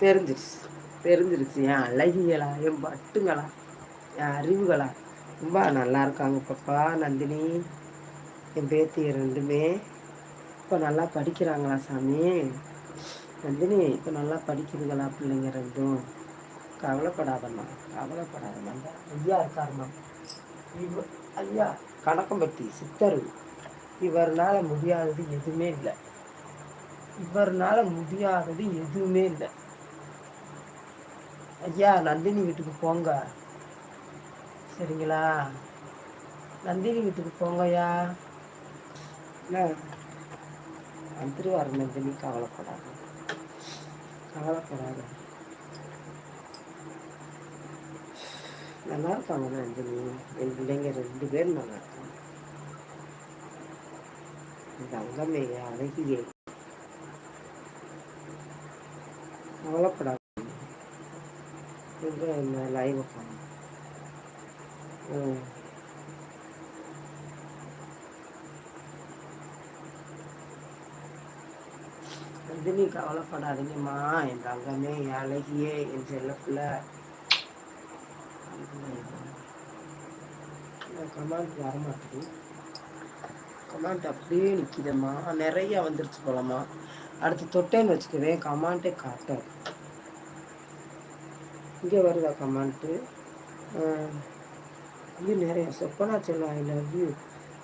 தெரிஞ்சிருச்சு. தெரிஞ்சிருச்சு. என் அழகிகளா என் பட்டுங்களா என் அறிவுகளா. ரொம்ப நல்லா இருக்காங்க பாப்பா நந்தினி. என் பேத்தி ரெண்டுமே. இப்போ நல்லா படிக்கிறாங்களா சாமி? நந்தினி இப்போ நல்லா படிக்குதுங்களா பிள்ளைங்க ரெண்டும்? கவலைப்படாதம்மா கவலைப்படாதம்மா. ஐயா இருக்காருமா இவ ஐயா கணக்கம்பட்டி சித்தர். இவர்னால் முடியாதது எதுவுமே இல்லை. இவர்னால் முடியாதது எதுவுமே இல்லை. ஐயா நந்தினி வீட்டுக்கு போங்க. சரிங்களா? நந்தினி வீட்டுக்கு போங்கய்யா என்ன? வந்துருவார் நந்தினி கவலைப்படாது. கவலைப்படாது. நல்லா இருக்காங்க நந்தினி? என் பிள்ளைங்க ரெண்டு பேரும் நல்லா இருக்காங்க. தங்கமே அழகியே. கவலைப்படாது. இந்த லைவ் உட்காந்து ம் நீ கவலைப்படாதீங்கம்மா என் தங்கமே என் அழகியே என் செல்லப்பில் கமாண்ட் வர மாட்டேங்குது கமாண்ட் அப்படியே நிற்கிதம்மா நிறைய வந்துருச்சு போலம்மா அடுத்து தொட்டேன்னு வச்சுக்குவேன் கமாண்டே காட்டும் இங்கே வருதா கமாண்ட்டு இது நிறைய Swapna Selva I love you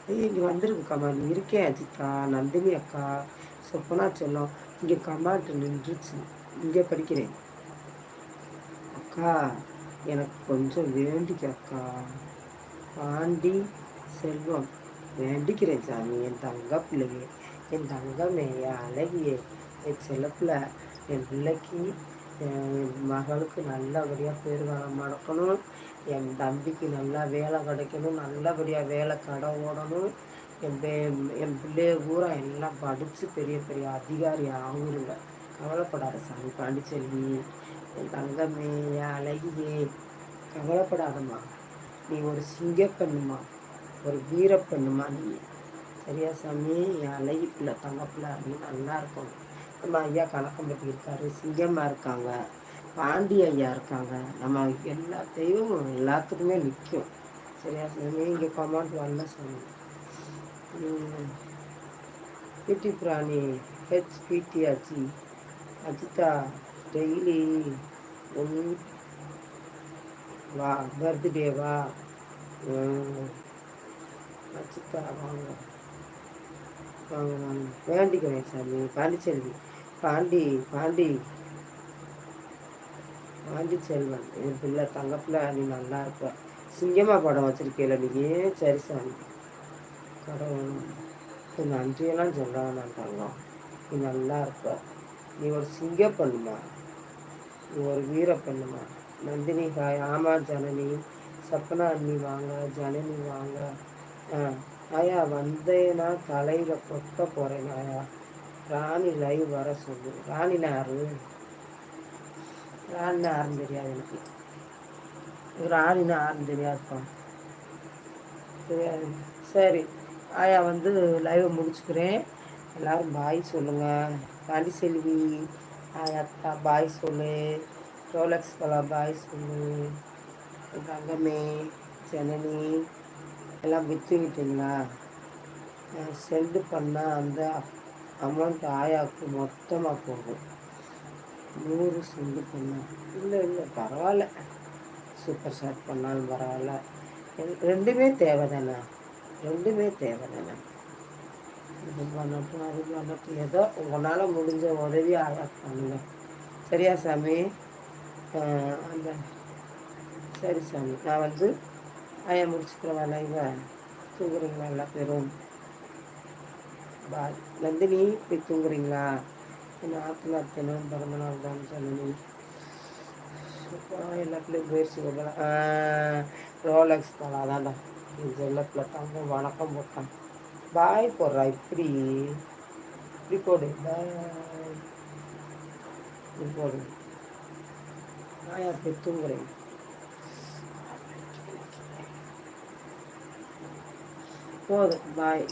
ஐயோ இங்கே வந்திருக்கு கமாண்ட் இருக்கேன் அஜித்தா நந்தினி அக்கா சொப்பனா செல்லம் இங்கே கமாண்ட் நின்றுச்சு. இங்கே படிக்கிறேன். அக்கா எனக்கு கொஞ்சம் வேண்டிக்க அக்கா. பாண்டி செல்வம் வேண்டிக்கிறேன் சாமி. என் தங்க பிள்ளையே என் தங்கமே அழகியே என் செல்லப்பிள்ள என் பிள்ளைக்கு என் மகளுக்கு நல்லபடியாக பேர் நடக்கணும். என் தம்பிக்கு நல்லா வேலை கிடைக்கணும். நல்லபடியாக வேலை கடை ஓடணும். என் என் பிள்ளைய பூரா எல்லாம் படித்து பெரிய பெரிய அதிகாரி ஆகுங்க கவலைப்படாத சாமி பாண்டிச்செல்வி என் தங்கமே என் அழகியே கவலைப்படாதம்மா. நீ ஒரு சிங்கப்பெண்ணுமா? ஒரு வீரப்பெண்ணுமா நீ? சரியா சாமி? என் அழகி பிள்ளை தங்க பிள்ளை அப்படின்னு நல்லா இருக்கணும். நம்ம ஐயா? கணக்கம்பட்டி இருக்காரு? சிங்கம்மா இருக்காங்க. பாண்டி ஐயா இருக்காங்க. நம்ம எல்லா தெய்வமும் எல்லாத்துக்குமே நிற்கும் சரியா? சொல்லுங்க இங்கே கமாண்ட் வரல சொல்லுங்கள் பிடி பிராணி ஹெச் பிடி அஜி. அஜிதா டெய்லி ஒன் வா பர்த்டே வா? அஜிதா வாங்க. வாங்க வாங்க. வேண்டிக்கிறேன் சாமி. பாண்டிச்செல்வி பாண்டி பாண்டி. பாண்டி செல்வன் என் பிள்ளை தங்கப்பிள்ளை நீ நல்லா இருப்ப. சிங்கமா படம் வச்சிருக்கேல நீ சரி சாமி. கடவுள் நன்றியெல்லாம் சொல்ல நான் தங்கம். நீ நல்லா இருப்ப. நீ ஒரு சிங்க பண்ணுமா? நீ ஒரு வீர பண்ணுமா? நந்தினி ஹாய். ஆமா ஜனனி. சப்பனா அண்ணி வாங்க ஜனனி வாங்க. ஆ ஆயா வந்தேன்னா தலையில் கொட்ட போகிறேன் ஆயா. ராணி லைவ் வர சொல்லு. ராணி நாரு. ராணி நாருன்னு தெரியாது எனக்கு. ராணி நாருன்னு தெரியாதுப்பா தெரியாது. சரி ஆயா வந்து லைவை முடிச்சுக்கிறேன். எல்லோரும் பாய் சொல்லுங்கள் பாண்டி செல்வி. ஆயாத்தா பாய் சொல்லு. ரோலக்ஸ் பலா பாய் சொல்லு. தங்கமே ஜனனி எல்லாம் விற்றுக்கிட்டீங்களா செண்டு பண்ணால் அந்த அமௌண்ட் ஆயாவுக்கு மொத்தமாக போகும் நூறு செண்டு பண்ணால் இல்லை இல்லை பரவாயில்ல. சூப்பர் ஷாட் பண்ணாலும் பரவாயில்ல. ரெண்டுமே தேவை தானே ரெண்டுமே தேவை தானே இது பண்ணட்டும் அது பண்ணட்டும். ஏதோ உங்களால் முடிஞ்ச உதவி ஆயா பண்ணுங்க. சரியா சாமி? அந்த சரி சாமி. நான் வந்து ஆயா முடிச்சுக்கிறேன் வேலைங்க தூங்குறீங்களா எல்லா பேரும்? பாய் நந்தினி போய் தூங்குறீங்களா? என்ன ஆற்றுல தினம் பிறந்த நாள் தான் சொல்லி எல்லாத்துலேயும் போயிடுச்சு கொடுக்கலாம் ரோலக்ஸ் போல அதான் தான். செல்லத்தில் தாங்க வணக்கம் போட்டான். பாய் போடுறா இப்படி. இப்படி போடு பாய் இப்படி போடு. நான் அப்படி தூங்குறேன்? போதும் பாய்